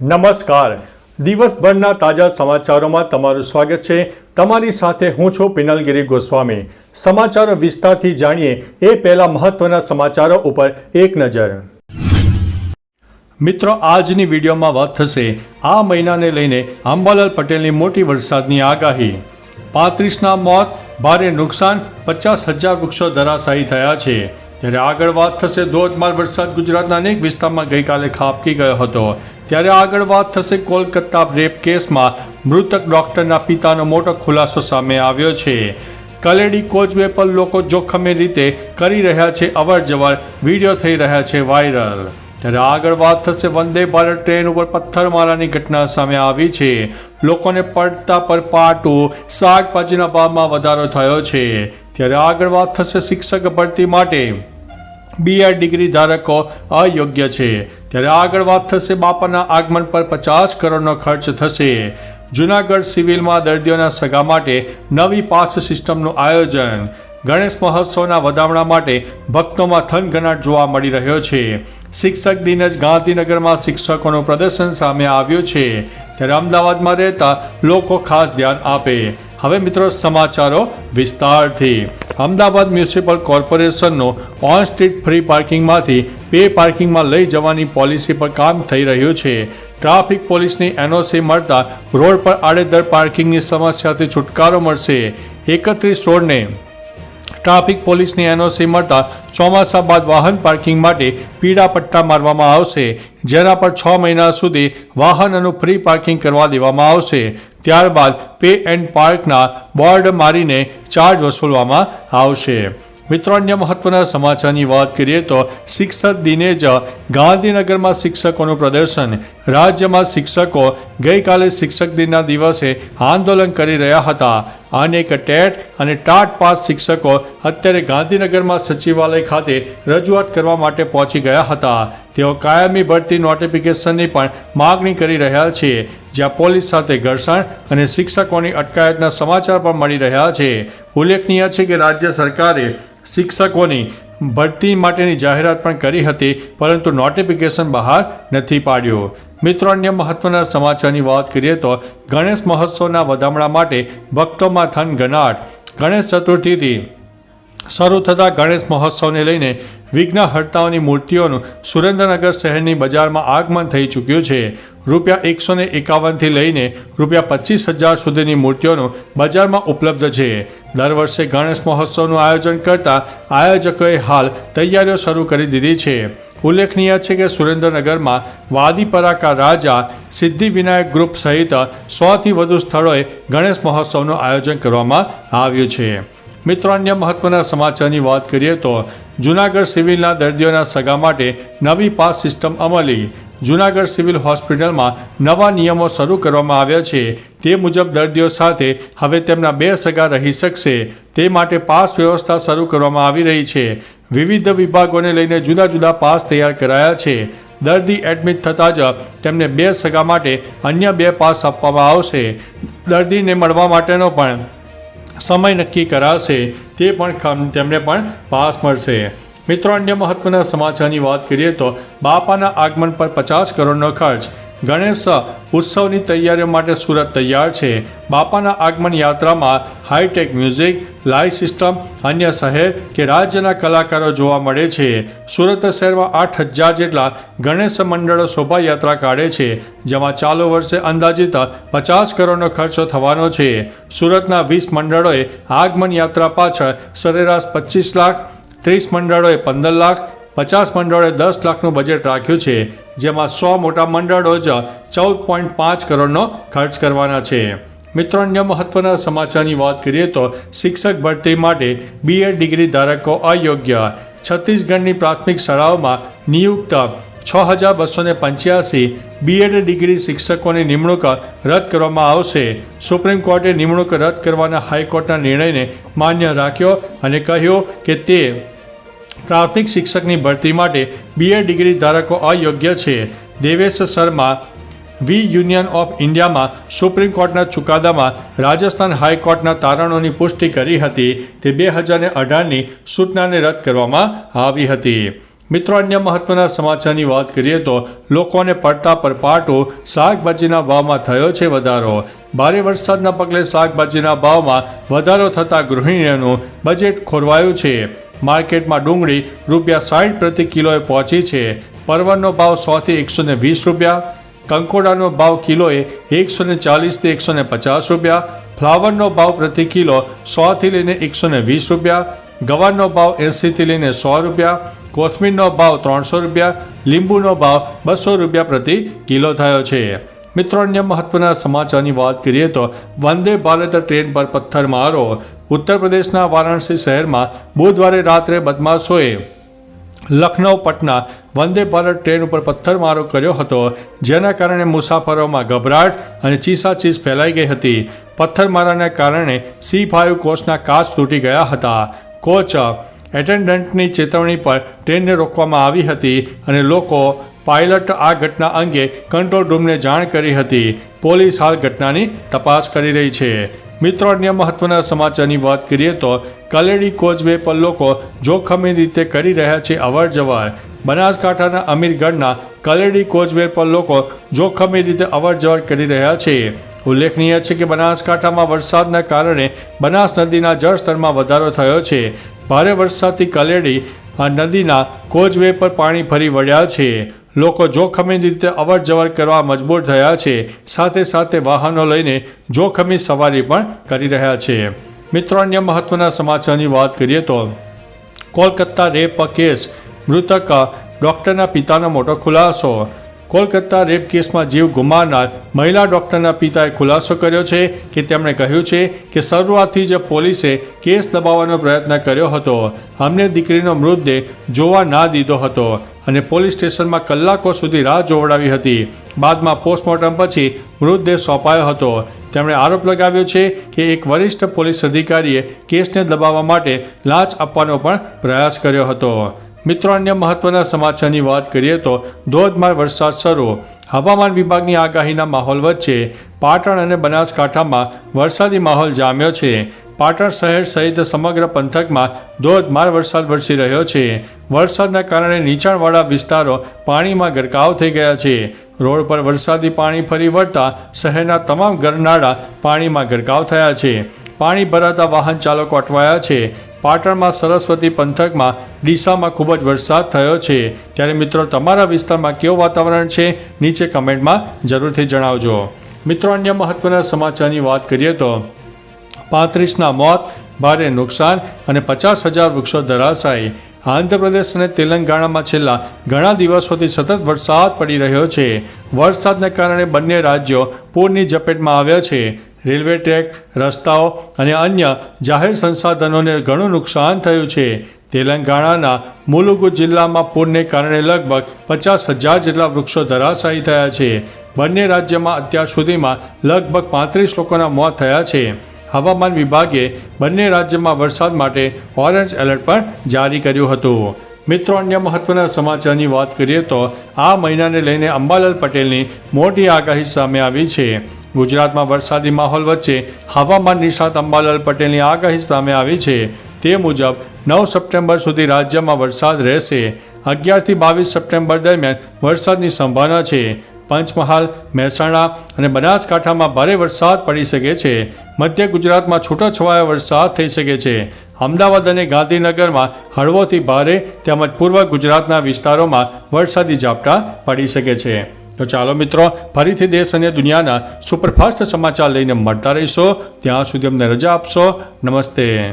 નમસ્કાર. દિવસભરના તાજા સમાચારોમાં તમારું સ્વાગત છે. તમારી સાથે હું છું પિનલગીરી ગોસ્વામી. સમાચારો વિસ્તારથી જાણીએ એ પહેલા મહત્વના સમાચારો ઉપર એક નજર. મિત્રો, આજની વિડીયોમાં વાત થશે આ મહિનાને લઈને અંબાલાલ પટેલની મોટી વરસાદની આગાહી. પાંત્રીસના મોત, ભારે નુકસાન, પચાસ હજાર વૃક્ષો ધરાશાયી થયા છે. ત્યારે આગળ વાત થશે ધોધમાર વરસાદ ગુજરાતના અનેક વિસ્તારમાં ગઈકાલે ખાબકી ગયો હતો. ત્યારે આગળ વાત થશે કોલકાતા રેપ કેસમાં મૃતક ડોક્ટરના પિતાનો મોટો ખુલાસો સામે આવ્યો છે. કલેડી કોચવે પર લોકો જોખમી રીતે કરી રહ્યા છે અવર જવર વીડિયો થઈ રહ્યા છે વાયરલ. ત્યારે આગળ વાત થશે વંદે ભારત ટ્રેન ઉપર પથ્થરમારાની ઘટના સામે આવી છે. લોકોને પડતા પર પાટું, શાકભાજીના ભાવમાં વધારો થયો છે. ત્યારે આગળ વાત થશે શિક્ષક ભરતી માટે. બીએડ ડિગ્રી ધારકો અયોગ્ય છે. ત્યારે આગળ વાત થશે બાપાના આગમન પર પચાસ કરોડનો ખર્ચ થશે. જુનાગઢ સિવિલમાં દર્દીઓના સગા માટે નવી પાસ સિસ્ટમનું આયોજન. ગણેશ મહોત્સવના વધામણા માટે ભક્તોમાં થનગનાટ જોવા મળી રહ્યો છે. શિક્ષક દિન જ ગાંધીનગરમાં શિક્ષકોનું પ્રદર્શન સામે આવ્યું છે. ત્યારે અમદાવાદમાં રહેતા લોકો ખાસ ધ્યાન આપે. હવે મિત્રો સમાચારો વિસ્તારથી. અમદાવાદ મ્યુનિસિપલ કોર્પોરેશનનો ઓન સ્ટ્રીટ ફ્રી પાર્કિંગમાંથી પે પાર્કિંગમાં લઈ જવાની પોલિસી પર કામ થઈ રહ્યું છે. ટ્રાફિક પોલીસની એનઓસી મળતા રોડ પર આડેધડ પાર્કિંગની સમસ્યાથી છુટકારો મળશે. એકત્રીસ રોડને ટ્રાફિક પોલીસની એનઓસી મળતા ચોમાસા બાદ વાહન પાર્કિંગ માટે પીળા પટ્ટા મારવામાં આવશે. જેના પર છ મહિના સુધી વાહનોનું ફ્રી પાર્કિંગ કરવા દેવામાં આવશે. ત્યારબાદ પે એન્ડ પાર્કના બોર્ડ મારીને ચાર્જ વસૂલવામાં આવશે. મિત્રો અન્ય મહત્વના સમાચારની વાત કરીએ તો શિક્ષક દિને જ ગાંધીનગરમાં શિક્ષકોનું પ્રદર્શન. રાજ્યમાં શિક્ષકો ગઈકાલે શિક્ષક દિનના દિવસે આંદોલન કરી રહ્યા હતા. અનેક ટેટ અને ટાટ પાસ શિક્ષકો અત્યારે ગાંધીનગરમાં સચિવાલય ખાતે રજૂઆત કરવા માટે પહોંચી ગયા હતા. તેઓ કાયમી ભરતી નોટિફિકેશનની પણ માગણી કરી રહ્યા છે. જ્યાં પોલીસ સાથે ઘર્ષણ અને શિક્ષકોની અટકાયતના સમાચાર પણ મળી રહ્યા છે. ઉલ્લેખનીય છે કે રાજ્ય સરકારે શિક્ષકોની ભરતી માટેની જાહેરાત પણ કરી હતી, પરંતુ નોટિફિકેશન બહાર નથી પાડ્યું. મિત્રો, અન્ય મહત્વના સમાચારની વાત કરીએ તો ગણેશ મહોત્સવના વધામણા માટે ભક્તોમાં થન ગનાટ ગણેશ ચતુર્થીથી શરૂ થતા ગણેશ મહોત્સવને લઈને વિઘ્નહર્તાઓની મૂર્તિઓનું સુરેન્દ્રનગર શહેરની બજારમાં આગમન થઈ ચૂક્યું છે. રૂપિયા એકસો ને એકાવનથી લઈને રૂપિયા પચીસ હજાર સુધીની મૂર્તિઓનું બજારમાં ઉપલબ્ધ છે. દર વર્ષે ગણેશ મહોત્સવનું આયોજન કરતા આયોજકોએ હાલ તૈયારીઓ શરૂ કરી દીધી છે. ઉલ્લેખનીય છે કે સુરેન્દ્રનગરમાં વાદીપરાકા રાજા સિદ્ધિવિનાયક ગ્રુપ સહિત સોથી વધુ સ્થળોએ ગણેશ મહોત્સવનું આયોજન કરવામાં આવ્યું છે. મિત્રો, અન્ય મહત્વના સમાચારની વાત કરીએ તો જૂનાગઢ સિવિલના દર્દીઓના સગા માટે નવી પાસ સિસ્ટમ અમલી. જૂનાગઢ સિવિલ હોસ્પિટલમાં નવા નિયમો શરૂ કરવામાં આવ્યા છે. તે મુજબ દર્દીઓ સાથે હવે તેમના બે સગા રહી શકશે. તે માટે પાસ વ્યવસ્થા શરૂ કરવામાં આવી રહી છે. વિવિધ વિભાગોને લઈને જુદા જુદા પાસ તૈયાર કરાયા છે. દર્દી એડમિટ થતાં જ તેમને બે સગા માટે અન્ય બે પાસ આપવામાં આવશે. દર્દીને મળવા માટેનો પણ સમય નક્કી કરાશે તે પણ તેમને પણ પાસ મળશે. મિત્રો, અન્ય મહત્વના સમાચારની વાત કરીએ તો બાપાના આગમન પર પચાસ કરોડનો ખર્ચ ગણેશ ઉત્સવની તૈયારીઓ માટે સુરત તૈયાર છે. બાપાના આગમન યાત્રામાં હાઈટેક મ્યુઝિક લાઇવ સિસ્ટમ અન્ય શહેર કે રાજ્યના કલાકારો જોવા મળે છે. સુરત શહેરમાં આઠ હજાર જેટલા ગણેશ મંડળો શોભાયાત્રા કાઢે છે, જેમાં ચાલુ વર્ષે અંદાજિત પચાસ કરોડનો ખર્ચો થવાનો છે. સુરતના વીસ મંડળોએ આગમન યાત્રા પાછળ સરેરાશ પચીસ લાખ, ત્રીસ મંડળોએ પંદર લાખ, પચાસ મંડળોએ દસ લાખનું બજેટ રાખ્યું છે. જેમાં સો મોટા મંડળો જ ચૌદ પોઈન્ટ પાંચ કરોડનો ખર્ચ કરવાના છે. મિત્રો, અન્ય મહત્વના સમાચારની વાત કરીએ તો શિક્ષક ભરતી માટે બીએડ ડિગ્રી ધારકો અયોગ્ય. છત્તીસગઢની પ્રાથમિક શાળાઓમાં નિયુક્ત છ હજાર બસો ને પંચ્યાસી બીએડ ડિગ્રી શિક્ષકોની નિમણૂક રદ કરવામાં આવશે. સુપ્રીમ કોર્ટે નિમણૂક રદ કરવાના હાઈકોર્ટના નિર્ણયને માન્ય રાખ્યો અને કહ્યું કે તે પ્રાથમિક શિક્ષકની ભરતી માટે બીએડ ડિગ્રી ધારકો અયોગ્ય છે. Devesh Sharma v union of ઇન્ડિયામાં સુપ્રીમ કોર્ટના ચુકાદામાં રાજસ્થાન હાઈકોર્ટના તારણોની પુષ્ટિ કરી હતી. તે બે હજાર અઢારની સૂચનાને રદ કરવામાં આવી હતી. મિત્રો, અન્ય મહત્વના સમાચારની વાત કરીએ તો લોકોને પડતા પર પાટો શાકભાજીના ભાવમાં થયો છે વધારો. ભારે વરસાદના પગલે શાકભાજીના ભાવમાં વધારો થતાં ગૃહિણીઓનું બજેટ ખોરવાયું છે. માર્કેટમાં ડુંગળી રૂપિયા સાઠ પ્રતિ કિલોએ પહોંચી છે. પરવરનો ભાવ સોથી એકસો ને વીસ રૂપિયા, કંકોડાનો ભાવ કિલોએ એકસો ને ચાલીસથી એકસો ને પચાસ રૂપિયા, ફ્લાવરનો ભાવ પ્રતિ કિલો સોથી લઈને એકસો ને વીસ રૂપિયા, ગવારનો ભાવ એંસીથી લઈને સો રૂપિયા, કોથમીરનો ભાવ ત્રણસો રૂપિયા, લીંબુનો ભાવ બસો રૂપિયા પ્રતિ કિલો થયો છે. મિત્રો, અન્ય મહત્વના સમાચારની વાત કરીએ તો વંદે ભારત ટ્રેન પર પથ્થરમારો ઉત્તર પ્રદેશના વારાણસી શહેરમાં બુધવારે રાત્રે બદમાશોએ લખનૌ, પટના વંદે ભારત ટ્રેન ઉપર પથ્થરમારો કર્યો હતો, જેના કારણે મુસાફરોમાં ગભરાટ અને ચીસાચીસ ફેલાઈ ગઈ હતી. પથ્થરમારાને કારણે સી ફાઇવ કોચના કાચ તૂટી ગયા હતા. કોચ એટેન્ડન્ટની ચેતવણી પર ટ્રેનને રોકવામાં આવી હતી અને લોકો પાયલટ આ ઘટના અંગે કંટ્રોલ રૂમને જાણ કરી હતી. પોલીસ હાલ ઘટનાની તપાસ કરી રહી છે. મિત્રો, અન્ય મહત્વના સમાચારની વાત કરીએ તો કલેડી કોચવે પર લોકો જોખમી રીતે કરી રહ્યા છે અવર જવર બનાસકાંઠાના અમીરગઢના કલેડી કોચવે પર લોકો જોખમી રીતે અવર જવર કરી રહ્યા છે. ઉલ્લેખનીય છે કે બનાસકાંઠામાં વરસાદના કારણે બનાસ નદીના જળસ્તરમાં વધારો થયો છે. ભારે વરસાદથી કલેડી આ નદીના કોચવે પર પાણી ફરી વળ્યા છે. લોકો જોખમી રીતે અવર જવર કરવા મજબૂર થયા છે. સાથે સાથે વાહનો લઈને જોખમી સવારી પણ કરી રહ્યા છે. મિત્રો, અન્ય મહત્વના સમાચારની વાત કરીએ તો કોલકાતા રેપ કેસ. મૃતક ડૉક્ટરના પિતાનો મોટો ખુલાસો. કોલકાતા રેપ કેસમાં જીવ ગુમાવનાર મહિલા ડૉક્ટરના પિતાએ ખુલાસો કર્યો છે કે તેમણે કહ્યું છે કે શરૂઆતથી જ પોલીસે કેસ દબાવવાનો પ્રયત્ન કર્યો હતો. અમને દીકરીનો મૃતદેહ જોવા ના દીધો હતો. અને પોલીસ સ્ટેશનમાં કલાકો સુધી રાહ જોવડાવી હતી. બાદમાં પોસ્ટમોર્ટમ પછી મૃતદેહ સોંપાયો હતો. તેમણે આરોપ લગાવ્યો છે કે એક વરિષ્ઠ પોલીસ અધિકારીએ કેસને દબાવવા માટે લાંચ આપવાનો પણ પ્રયાસ કર્યો હતો. મિત્રો, અન્ય મહત્વના સમાચારની વાત કરીએ તો ધોધમાર વરસાદ શરૂ. હવામાન વિભાગની આગાહીના માહોલ વચ્ચે પાટણ અને બનાસકાંઠામાં વરસાદી માહોલ જામ્યો છે. પાટણ શહેર સહિત સમગ્ર પંથકમાં ધોધમાર વરસાદ વરસી રહ્યો છે. વરસાદના કારણે નીચાણવાળા વિસ્તારો પાણીમાં ગરકાવ થઈ ગયા છે. રોડ પર વરસાદી પાણી ફરી વળતા શહેરના તમામ ગરનાળા પાણીમાં ગરકાવ થયા છે. પાણી ભરાતા વાહન ચાલકો અટવાયા છે. પાટણમાં સરસ્વતી પંથકમાં ડીસામાં ખૂબ જ વરસાદ થયો છે. ત્યારે મિત્રો, તમારા વિસ્તારમાં કેવું વાતાવરણ છે? નીચે કમેન્ટમાં જરૂરથી જણાવજો. મિત્રો, અન્ય મહત્વના સમાચારની વાત કરીએ તો પાંત્રીસના મોત, ભારે નુકસાન અને પચાસ હજાર વૃક્ષો ધરાશાયી. આંધ્રપ્રદેશ અને તેલંગાણામાં છેલ્લા ઘણા દિવસોથી સતત વરસાદ પડી રહ્યો છે. વરસાદને કારણે બંને રાજ્યો પૂરની ઝપેટમાં આવ્યા છે. રેલવે ટ્રેક, રસ્તાઓ અને અન્ય જાહેર સંસાધનોને ઘણું નુકસાન થયું છે. તેલંગાણાના મુલુગુ જિલ્લામાં પૂરને કારણે લગભગ પચાસ હજાર જેટલા વૃક્ષો ધરાશાયી થયા છે. બંને રાજ્યમાં અત્યાર સુધીમાં લગભગ પાંત્રીસ લોકોના મોત થયા છે. હવામાન વિભાગે બંને રાજ્યમાં વરસાદ માટે ઓરેન્જ એલર્ટ પણ જારી કર્યું હતું. મિત્રો, અન્ય મહત્વના સમાચારની વાત કરીએ તો આ મહિનાને લઈને અંબાલાલ પટેલની મોટી આગાહી સામે આવી છે. ગુજરાતમાં વરસાદી માહોલ વચ્ચે હવામાન નિષ્ણાત અંબાલાલ પટેલની આગાહી સામે આવી છે. તે મુજબ, નવ સપ્ટેમ્બર સુધી રાજ્યમાં વરસાદ રહેશે. અગિયારથી બાવીસ સપ્ટેમ્બર દરમિયાન વરસાદની સંભાવના છે. પંચમહાલ, મહેસાણા અને બનાસકાંઠામાં ભારે વરસાદ પડી શકે છે. મધ્ય ગુજરાતમાં છૂટાછવાયા વરસાદ થઈ શકે છે. અમદાવાદ અને ગાંધીનગરમાં હળવોથી ભારે તેમજ પૂર્વ ગુજરાતના વિસ્તારોમાં વરસાદી ઝાપટા પડી શકે છે. તો ચાલો મિત્રો, ફરીથી દેશ અને દુનિયાના સુપરફાસ્ટ સમાચાર લઈને મળતા રહીશો. ત્યાં સુધી અમને રજા આપશો. નમસ્તે.